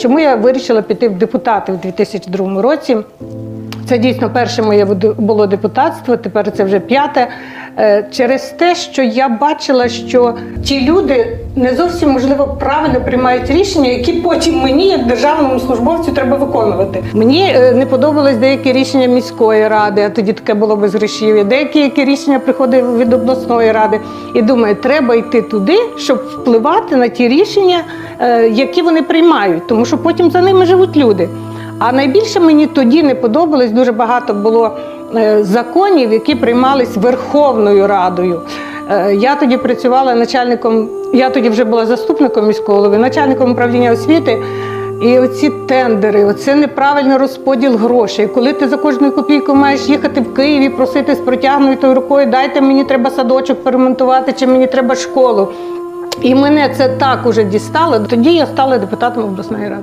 Чому я вирішила піти в депутати в 2002 році? Це дійсно перше моє було депутатство, тепер це вже п'яте. Е, Через те, що я бачила, що ті люди не зовсім можливо правильно приймають рішення, які потім мені, як державному службовцю, треба виконувати. Мені е, не подобались деякі рішення міської ради, а тоді таке було без грошів'я. Деякі які рішення приходили від обласної ради. І думаю, треба йти туди, щоб впливати на ті рішення, е, які вони приймають, тому що потім за ними живуть люди. А найбільше мені тоді не подобалось, дуже багато було законів, які приймались Верховною Радою. Е, Я тоді працювала начальником, я тоді вже була заступником міського голови, начальником управління освіти. І оці тендери, оце неправильний розподіл грошей. Коли ти за кожну копійку маєш їхати в Києві, просити з протягнутою рукою, дайте мені треба садочок поремонтувати, чи мені треба школу. І мене це так уже дістало. Тоді я стала депутатом обласної ради.